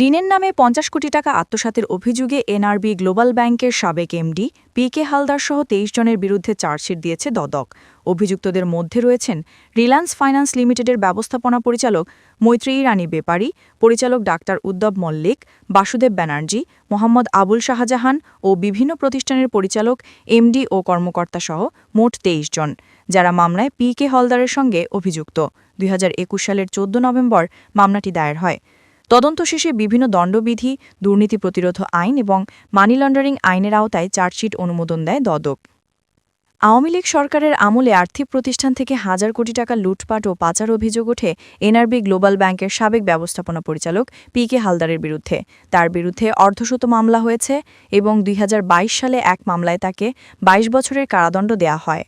ঋণের নামে পঞ্চাশ কোটি টাকা আত্মসাতের অভিযোগে এনআরবি গ্লোবাল ব্যাংকের সাবেক এমডি পি কে হালদার সহ তেইশ জনের বিরুদ্ধে চার্জশিট দিয়েছে দদক। অভিযুক্তদের মধ্যে রয়েছেন রিলায়েন্স ফাইন্যান্স লিমিটেডের ব্যবস্থাপনা পরিচালক মৈত্রী রানী বেপারি, পরিচালক ডাক্তার উদ্যব মল্লিক, বাসুদেব ব্যানার্জি, মোহাম্মদ আবুল শাহজাহান ও বিভিন্ন প্রতিষ্ঠানের পরিচালক, এমডি ও কর্মকর্তা সহ মোট তেইশ জন, যারা মামলায় পি কে হলদারের সঙ্গে অভিযুক্ত। দুই হাজার একুশ সালের চোদ্দ নভেম্বর মামলাটি দায়ের হয়। তদন্ত শেষে বিভিন্ন দণ্ডবিধি, দুর্নীতি প্রতিরোধ আইন এবং মানি লন্ডারিং আইনের আওতায় চার্জশিট অনুমোদন দেয় দদক। আওয়ামী লীগ সরকারের আমলে আর্থিক প্রতিষ্ঠান থেকে হাজার কোটি টাকা লুটপাট ও পাচার অভিযোগ ওঠে এনআরবি গ্লোবাল ব্যাংকের সাবেক ব্যবস্থাপনা পরিচালক পি কে হালদারের বিরুদ্ধে। তার বিরুদ্ধে অর্ধশত মামলা হয়েছে এবং দুই হাজার বাইশ সালে এক মামলায় তাকে ২২ বছরের কারাদণ্ড দেয়া হয়।